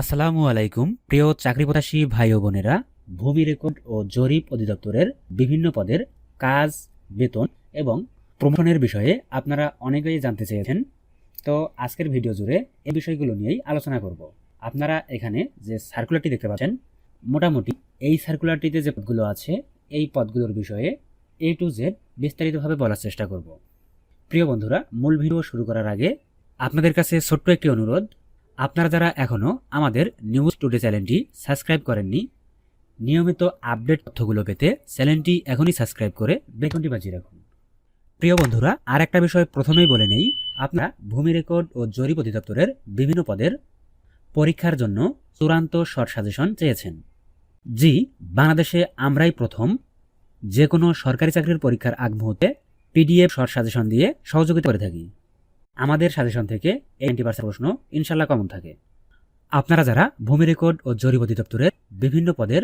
আসসালামু আলাইকুম, প্রিয় চাকরিপ্রত্যাশী ভাই ও বোনেরা। ভূমি রেকর্ড ও জরিপ অধিদপ্তরের বিভিন্ন পদের কাজ, বেতন এবং প্রমোশনের বিষয়ে আপনারা অনেকেই জানতে চেয়েছেন। তো আজকের ভিডিও জুড়ে এই বিষয়গুলো নিয়েই আলোচনা করব। আপনারা এখানে যে সার্কুলারটি দেখতে পাচ্ছেন, মোটামুটি এই সার্কুলারটিতে যে পদগুলো আছে, এই পদগুলোর বিষয়ে এ টু জেড বিস্তারিতভাবে বলার চেষ্টা করব। প্রিয় বন্ধুরা, মূল ভিডিও শুরু করার আগে আপনাদের কাছে ছোট্ট একটি অনুরোধ আপনারা যারা এখনও আমাদের নিউজ টুডে চ্যানেলটি সাবস্ক্রাইব করেননি, নিয়মিত আপডেট তথ্যগুলো পেতে চ্যানেলটি এখনই সাবস্ক্রাইব করে বেতনটি বাজিয়ে রাখুন। প্রিয় বন্ধুরা আর একটা বিষয় প্রথমেই বলে নেই, আপনারা ভূমি রেকর্ড ও জরিপ অধিদপ্তরের বিভিন্ন পদের পরীক্ষার জন্য চূড়ান্ত শর্ট সাজেশন চেয়েছেন। জি, বাংলাদেশে আমরাই প্রথম যে কোনো সরকারি চাকরির পরীক্ষার আগ মুহূর্তে পিডিএফ শর্ট সাজেশন দিয়ে সহযোগিতা করে থাকি। আমাদের সাজেশন থেকে এইটি পার্সেন্ট প্রশ্ন ইনশাল্লাহ কমন থাকে। আপনারা যারা ভূমি রেকর্ড ও জরিপ অধিদপ্তরের বিভিন্ন পদের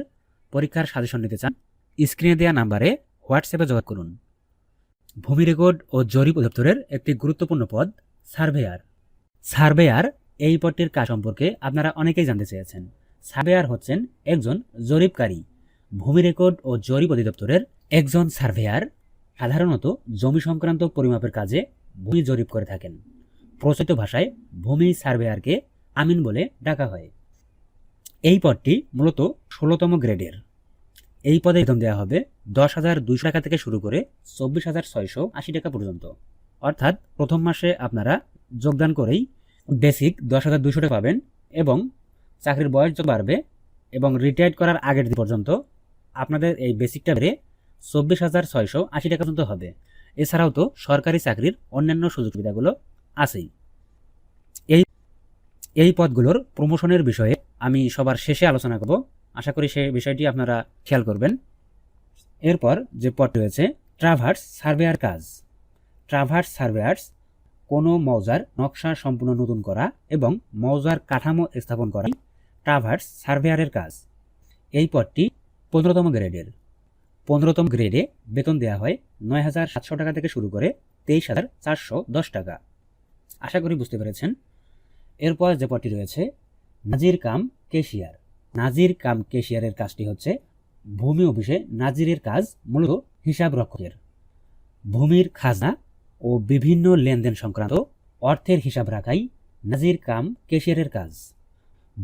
পরীক্ষার সাজেশন নিতে চান স্ক্রিনে দেওয়া নাম্বারে হোয়াটসঅ্যাপে যোগাযোগ করুন। ভূমি রেকর্ড ও জরিপ অধিদপ্তরের একটি গুরুত্বপূর্ণ পদ সার্ভেয়ার সার্ভেয়ার এই পদটির কাজ সম্পর্কে আপনারা অনেকেই জানতে চেয়েছেন। সার্ভেয়ার হচ্ছেন একজন জরিপকারী। ভূমি রেকর্ড ও জরিপ অধিদপ্তরের একজন সার্ভেয়ার সাধারণত জমি সংক্রান্ত পরিমাপের কাজে ভূমি জরিপ করে থাকেন। প্রচলিত ভাষায় ভূমি সার্ভেয়ারকে আমিন বলে ডাকা হয়। এই পদটি মূলত ষোলোতম গ্রেডের। এই পদে বেতন দেওয়া হবে দশ হাজার দুইশো টাকা থেকে শুরু করে চব্বিশ হাজার ছয়শো আশি টাকা পর্যন্ত। অর্থাৎ প্রথম মাসে আপনারা যোগদান করেই বেসিক দশ হাজার দুইশো টাকা পাবেন এবং চাকরির বয়স বাড়বে এবং রিটায়ার করার আগের দিন পর্যন্ত আপনাদের এই বেসিকটা বেড়ে চব্বিশ হাজার ছয়শো আশি টাকা পর্যন্ত হবে। এছাড়াও তো সরকারি চাকরির অন্যান্য সুযোগ সুবিধাগুলো আছেই। এই এই পদগুলোর প্রমোশনের বিষয়ে আমি সবার শেষে আলোচনা করব। আশা করি সেই বিষয়টি আপনারা খেয়াল করবেন। এরপর যে পদটি রয়েছে, ট্রাভার্স সার্ভেয়ার কাজ। ট্রাভার্স সার্ভেয়ার্স কোনো মৌজার নকশা সম্পূর্ণ নতুন করা এবং মৌজার কাঠামো স্থাপন করা ট্রাভার্স সার্ভেয়ারের কাজ। এই পদটি পনেরোতম গ্রেডের। পনেরোতম গ্রেডে বেতন দেওয়া হয় নয় হাজার সাতশো টাকা থেকে শুরু করে তেইশ হাজার চারশো দশ টাকা। আশা করি বুঝতে পেরেছেন। এরপর যে পদটি রয়েছে, নাজির কাম কেশিয়ার। নাজির কাম কেশিয়ারের কাজটি হচ্ছে ভূমি অফিসে নাজিরের কাজ মূলত হিসাব রক্ষকের। ভূমির খাজনা ও বিভিন্ন লেনদেন সংক্রান্ত অর্থের হিসাব রাখাই নাজির কাম কেশিয়ারের কাজ।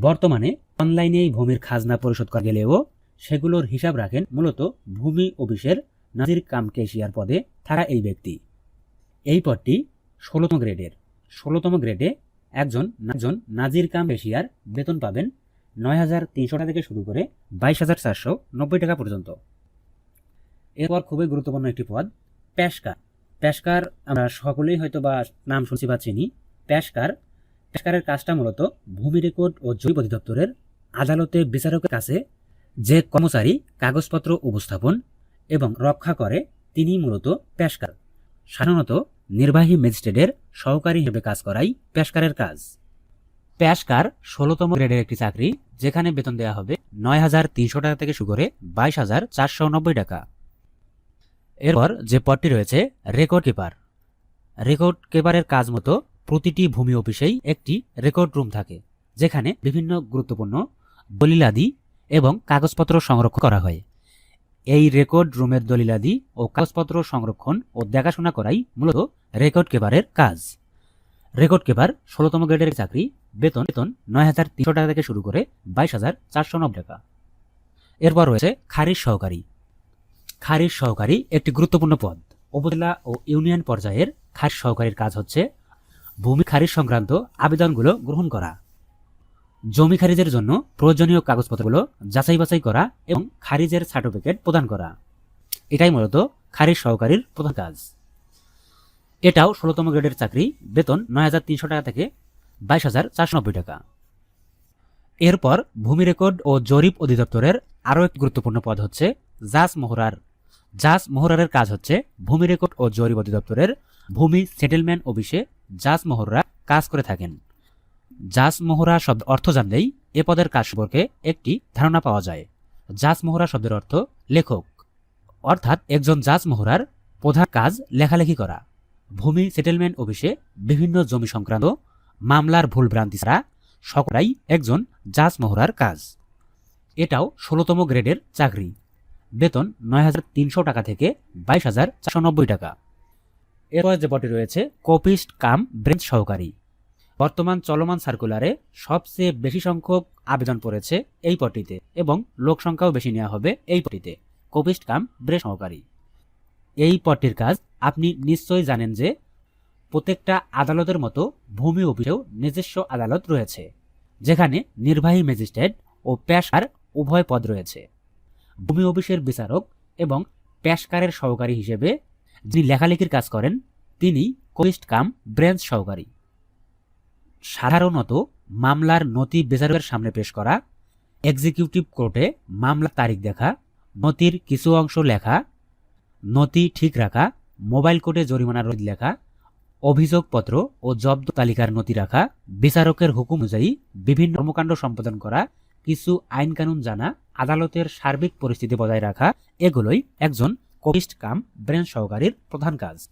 বর্তমানে অনলাইনেই ভূমির খাজনা পরিশোধ করা গেলেও সেগুলোর হিসাব রাখেন মূলত ভূমি অফিসের নাজির কাম কেশিয়ার পদে থাকা এই ব্যক্তি। এই পদটি ষোলোতম গ্রেডের। ষোলোতম গ্রেডে একজন একজন নাজির কাম কেশিয়ার বেতন পাবেন নয় হাজার তিনশো টাকা থেকে শুরু করে বাইশ হাজার চারশো নব্বই টাকা পর্যন্ত। এরপর খুবই গুরুত্বপূর্ণ একটি পদ, প্যাশকার। প্যাশকার আমরা সকলেই হয়তো বা নাম শুনছি বা চিনি। প্যাশকার, প্যাশকারের কাজটা মূলত ভূমি রেকর্ড ও জৈব অধিদপ্তরের আদালতে বিচারকের কাছে যে কর্মচারী কাগজপত্র উপস্থাপন এবং রক্ষা করে, তিনি মূলত পেশকার। সাধারণত নির্বাহী ম্যাজিস্ট্রেটের সহকারী হিসেবে কাজ করাই পেশকারের কাজ। পেশকার ষোলোতম গ্রেডের একটি চাকরি, যেখানে বেতন দেওয়া হবে নয় হাজার তিনশো টাকা থেকে শুরু করে বাইশ হাজার চারশো নব্বই টাকা। এরপর যে পদটি রয়েছে, রেকর্ড কিপার। রেকর্ড কিপারের কাজ মতো প্রতিটি ভূমি অফিসেই একটি রেকর্ড রুম থাকে, যেখানে বিভিন্ন গুরুত্বপূর্ণ দলিলাদি এবং কাগজপত্র সংরক্ষণ করা হয়। এই রেকর্ড রুমের দলিলাদি ও কাগজপত্র সংরক্ষণ ও দেখাশোনা করাই মূলত রেকর্ড কেবারের কাজ। রেকর্ড কেবার ষোলোতম গ্রেডের চাকরি, বেতন বেতন নয় হাজার তিনশো টাকা থেকে শুরু করে বাইশ হাজার চারশো নব্বই টাকা। এরপর রয়েছে খারিজ সহকারী। খারিজ সহকারী একটি গুরুত্বপূর্ণ পদ। উপজেলা ও ইউনিয়ন পর্যায়ের খারিজ সহকারীর কাজ হচ্ছে ভূমি খারিজ সংক্রান্ত আবেদনগুলো গ্রহণ করা। জমি খারিজের জন্য প্রয়োজনীয় কাগজপত্রগুলো যাচাই বাছাই করা এবং খারিজের সার্টিফিকেট প্রদান করা। এটাই মূলত খারিজ সহকারীর প্রধান কাজ। এটাও ষোলোতম গ্রেডের চাকরি, বেতন নয় হাজার তিনশো টাকা থেকে বাইশ হাজার চারশো নব্বই টাকা। এরপর ভূমি রেকর্ড ও জরিপ অধিদপ্তরের আরও এক গুরুত্বপূর্ণ পদ হচ্ছে জাস মোহরার। জাস মোহরারের কাজ হচ্ছে ভূমি রেকর্ড ও জরিপ অধিদপ্তরের ভূমি সেটেলমেন্ট অফিসে জাস মোহররা কাজ করে থাকেন। জাস মোহরা শব্দ অর্থ জানলেই এ পদের কাজ সম্পর্কে একটি ধারণা পাওয়া যায়। জাস মোহরা শব্দের অর্থ লেখক। অর্থাৎ একজন জাজ মোহরার প্রধান কাজ লেখালেখি করা। ভূমি সেটেলমেন্ট অফিসে বিভিন্ন জমি সংক্রান্ত মামলার ভুল ভ্রান্তি ছাড়া সকলাই একজন জাজ মহড়ার কাজ। এটাও ষোলোতম গ্রেডের চাকরি। বেতন নয় হাজার তিনশো টাকা থেকে বাইশ হাজার চারশো নব্বই টাকা। এরপর যে পদটি রয়েছে, কপিস্ট কাম ব্রেঞ্চ সহকারী। বর্তমান চলমান সার্কুলারে সবচেয়ে বেশি সংখ্যক আবেদন পড়েছে এই পদটিতে এবং লোক সংখ্যাও বেশি নেওয়া হবে এই পদটিতে। কোভিস্ট কাম ব্রেঞ্চ সহকারী। এই পদটির কাজ আপনি নিশ্চয়ই জানেন যে প্রত্যেকটা আদালতের মতো ভূমি অফিসেও নিজস্ব আদালত রয়েছে, যেখানে নির্বাহী ম্যাজিস্ট্রেট ও পেশার উভয় পদ রয়েছে। ভূমি অফিসের বিচারক এবং পেশকারের সহকারী হিসেবে যিনি লেখালেখির কাজ করেন, তিনি কোস্ট কাম ব্রেঞ্চ সহকারী। সাধারণত মামলার নথি বিচারকের সামনে পেশ করা এক্সিকিউটিভ কোর্টে মামলার তারিখ দেখা, নথির কিছু অংশ লেখা, নথি ঠিক রাখা মোবাইল কোর্টে জরিমানা রোধ লেখা, অভিযোগপত্র ও জব্দ তালিকার নথি রাখা, বিচারকের হুকুম অনুযায়ী বিভিন্ন কর্মকাণ্ড সম্পাদন করা, কিছু আইন কানুন জানা, আদালতের সার্বিক পরিস্থিতি বজায় রাখা, এগুলোই একজন কপিস্ট কাম ব্রেন সহকারীর প্রধান কাজ।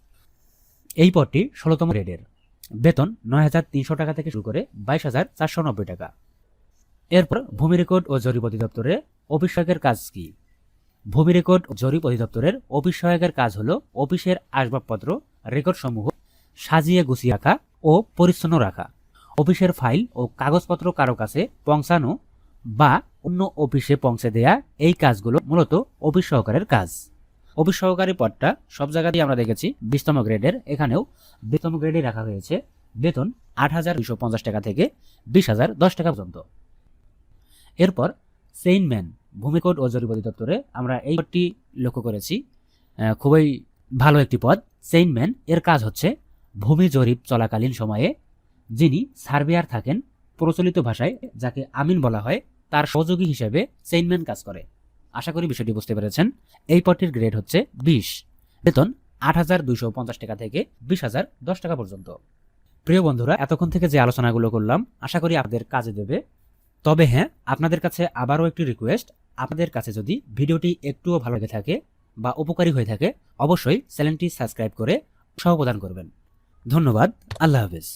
এই পদটি ষোলোতম গ্রেডের। বেতন নয় হাজার তিনশো টাকা থেকে শুরু করে বাইশ হাজার চারশো নব্বই টাকা। এরপর ভূমি রেকর্ড ও জরিপ অধিদপ্তরে অফিস সহায়কের কাজ কি? ভূমি রেকর্ড ও জরিপ অধিদপ্তরের অফিস সহায়কের কাজ হল অফিসের আসবাবপত্র রেকর্ড সমূহ সাজিয়ে গুছিয়ে রাখা ও পরিচ্ছন্ন রাখা। অফিসের ফাইল ও কাগজপত্র কারও কাছে পৌঁছানো বা অন্য অফিসে পৌঁছে দেয়া এই কাজগুলো মূলত অফিস সহকারের কাজ। অফিস সহকারী পদটা সব জায়গাতেই আমরা দেখেছি, বিশতম গ্রেডের, এখানেও বিশতম গ্রেডে রাখা হয়েছে। বেতন আট হাজার দুশো পঞ্চাশ টাকা থেকে বিশ হাজার দশ টাকা পর্যন্ত। এরপর সেইনম্যান ভূমিকোড ও জরিপ অধিদপ্তরে আমরা এই পদটি লক্ষ্য করেছি। খুবই ভালো একটি পদ। সেইনম্যান, এর কাজ হচ্ছে ভূমি জরিপ চলাকালীন সময়ে যিনি সার্ভেয়ার থাকেন, প্রচলিত ভাষায় যাকে আমিন বলা হয়, তার সহযোগী হিসেবে সেইনম্যান কাজ করে। আশা করি বিষয়টি বুঝতে পেরেছেন। এই পদটির গ্রেড হচ্ছে বিশ। বেতন আট হাজার দুইশো পঞ্চাশ টাকা থেকে বিশ হাজার দশ টাকা পর্যন্ত। প্রিয় বন্ধুরা, এতক্ষণ থেকে যে আলোচনাগুলো করলাম, আশা করি আপনাদের কাজে দেবে। তবে হ্যাঁ আপনাদের কাছে আবারও একটি রিকোয়েস্ট আপনাদের কাছে যদি ভিডিওটি একটুও ভালো লেগে থাকে বা উপকারী হয়ে থাকে, অবশ্যই চ্যানেলটি সাবস্ক্রাইব করে উৎসাহ প্রদান করবেন। ধন্যবাদ, আল্লাহ হাফেজ।